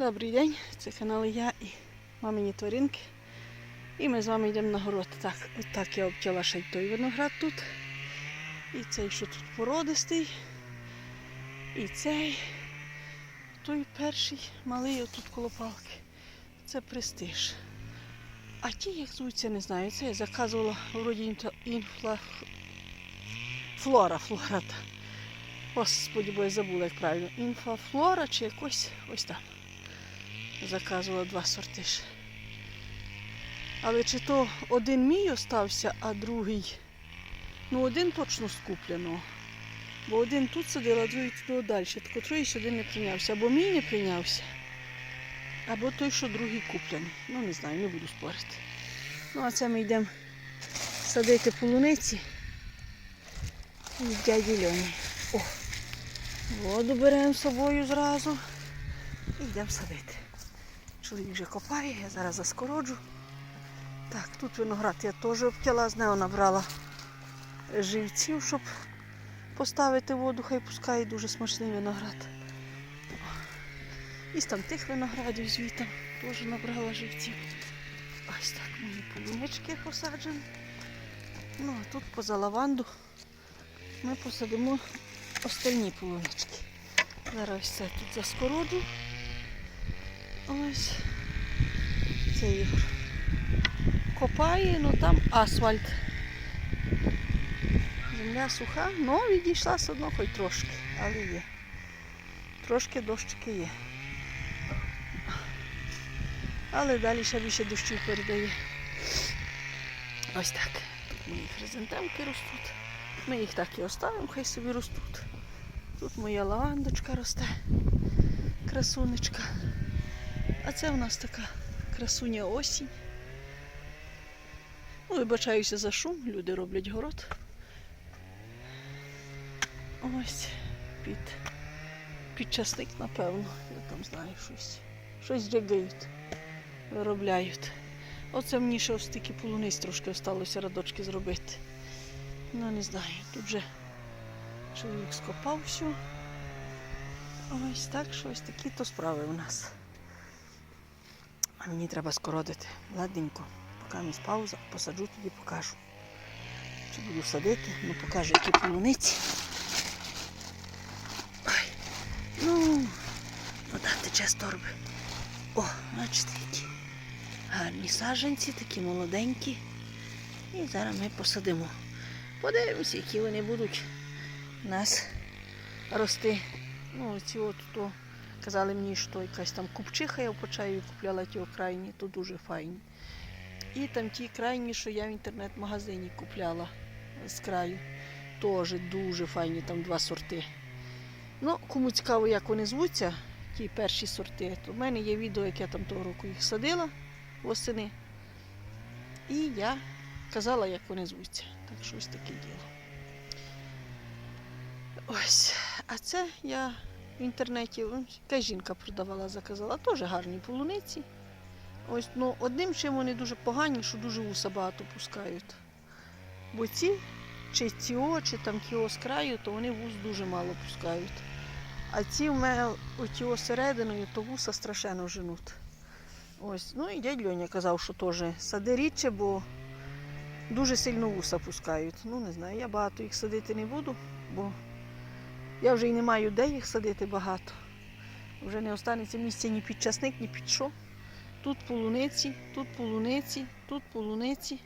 Добрий день, це канал я і мамині тваринки. І ми з вами йдемо на город. Так, от так я обтяла ще й той виноград тут. І цей, що тут породистий. І цей. Той перший малий отут коло палки. Це престиж. А ті, як звуться, не знаю. Це я заказувала вроді інфла... Флора, флора. та. Господи, бо я забула, як правильно. Інфафлора чи якось ось там. Заказувала два сорти. ж. Але чи то один мій остався, а другий. Ну, один точно скуплено. Бо один тут сидив, а другий туди далі. Так котрий сюди не прийнявся. Або мій не прийнявся, або той, що другий куплений. Ну, не знаю, не буду спорити. Ну, а це ми йдемо садити полуниці і дяді Льоні. О, воду беремо з собою зразу і йдемо садити. Чоловік вже копає, я зараз заскороджу. Так, тут виноград я теж обтяла, з нього набрала живців, щоб поставити воду, хай пускає дуже смачний виноград. І з там тих виноградів звітом теж набрала живців. Ось так мої полунички посаджені. Ну, а тут поза лаванду ми посадимо остальні полунички. Зараз все тут заскороджу. Ось це Ігор. Копає, ну там асфальт. Земля суха, ну відійшла все одно хоч трошки, але є. Трошки дощики є. Але далі ще більше дощів передає. Ось так. Тут мої хризантемки ростуть. Ми їх так і оставимо, хай собі ростуть. Тут моя лавандочка росте, красунечка. А це у нас така красуня осінь. Вибачаюся за шум, люди роблять город. Ось під, під часник, напевно. Я там знаю щось. Щось джигають, виробляють. Оце мені ще ось такі полуниць трошки осталося радочки зробити. Ну не знаю, тут же чоловік скопав всю. Ось так що ось такі то справи у нас. А мені треба скоротити. Ладненько. Поки місь пауза, посаджу тоді покажу. Чи буду садити, ну покажу, які полуниці. Ну, вода тече з торби. О, бачите, які гарні саджанці, такі молоденькі. І зараз ми посадимо. Подивимося, які вони будуть у нас рости. Ну, ці от то казали мені, що якась там купчиха я в Почаєві купляла ті окрайні, то дуже файні. І там ті крайні, що я в інтернет-магазині купляла з краю. Теж дуже файні, там два сорти. Ну, кому цікаво, як вони звуться, ті перші сорти, то в мене є відео, як я там того року їх садила восени. І я казала, як вони звуться. Так що ось таке діло. Ось. А це я в інтернеті, ось, жінка продавала, заказала, теж гарні полуниці. Ось, ну, одним чим вони дуже погані, що дуже вуса багато пускають. Бо ці, чи ціо, чи там тіо з краю, то вони вус дуже мало пускають. А ці в мене отіо серединою, то вуса страшенно женуть. Ось, ну і дядь Льоня казав, що теж сади рідше, бо дуже сильно вуса пускають. Ну, не знаю, я багато їх садити не буду, бо я вже й не маю де їх садити багато. Вже не останеться місця ні під часник, ні під що. Тут полуниці, тут полуниці, тут полуниці.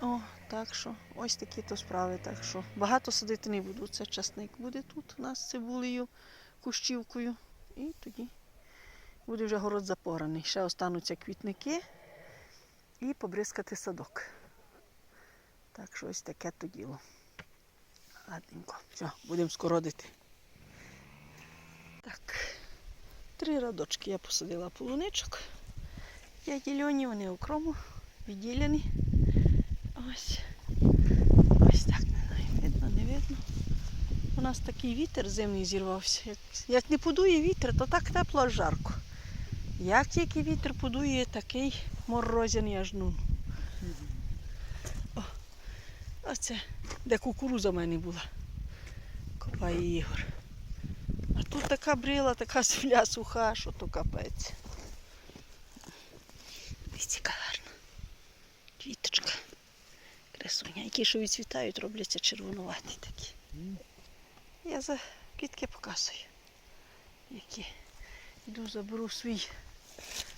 О, так що ось такі то справи. Так що багато садити не буду. Це часник буде тут у нас цибулею, кущівкою. І тоді буде вже город запораний. Ще остануться квітники і побризкати садок. Так що ось таке то діло. Ладненько. Все, будемо скородити. Так, три радочки я посадила полуничок. Я дільоні, вони окрому відділені. Ось. Ось так, не знаю, видно, не видно. У нас такий вітер зимний зірвався. Як, як не подує вітер, то так тепло жарко. Як тільки вітер подує, такий морозяний аж ну. Оце, де кукуруза в мене була. Копає Ігор. А тут така брила, така земля суха, що то капець. Дивіться, гарна. Квіточка. Красуня. Які що відцвітають, робляться червонуваті такі. Я за квітки показую. Які. Йду заберу свій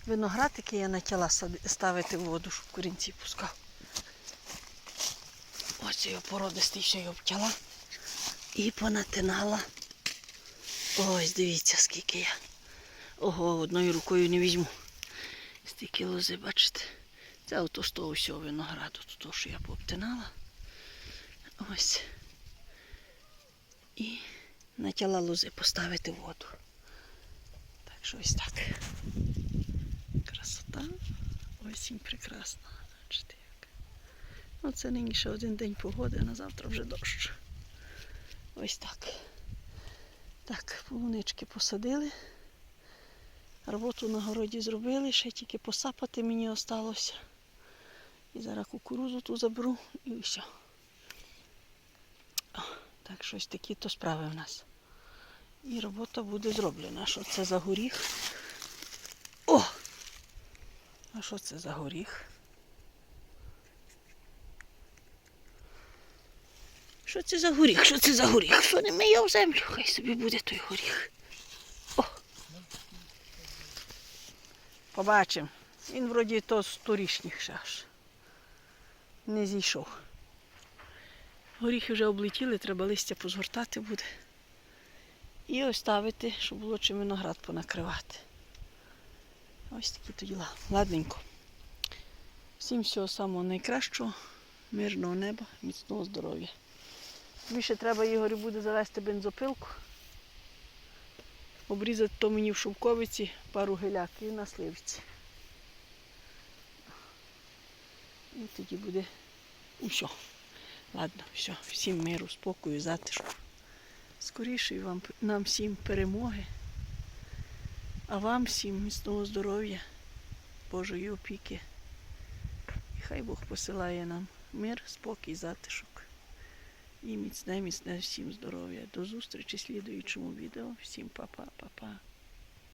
виноград, який я сади- ставити в воду, щоб корінці пускав. Ось його породистий ще й обтяла і понатинала. Ось дивіться, скільки я. Ого, одною рукою не візьму. Стільки лози, бачите? Це ото з того всього винограду, то, що я пообтинала. Ось. І натяла лози поставити воду. Так що ось так. Красота. Осінь прекрасна. Бачите. Ну, це нині ще один день погоди, а на завтра вже дощ. Ось так. Так, полунички посадили. Роботу на городі зробили, ще тільки посапати мені осталося. І зараз кукурузу ту заберу і все. Так, щось такі то справи в нас. І робота буде зроблена. Що це за горіх? О! А що це за горіх? Що це за горіх? Що це за горіх? Що не миє в землю? Хай собі буде той горіх. О! Побачимо. Він вроді то з торішніх ще аж. Не зійшов. Горіхи вже облетіли, треба листя позгортати буде. І оставити, щоб було чим виноград понакривати. Ось такі то діла. Ладненько. Всім всього самого найкращого, мирного неба, міцного здоров'я. Більше треба Ігорю буде завести бензопилку, обрізати то мені в шовковиці пару гиляк і на сливці. І тоді буде усе. Ладно, все, всім миру, спокою, затишку. Скорішої вам нам всім перемоги, а вам всім міцного здоров'я, Божої опіки. І хай Бог посилає нам мир, спокій, затишок. І міцне, міцне всім здоров'я. До зустрічі в слідуючому відео. Всім па-па, па-па.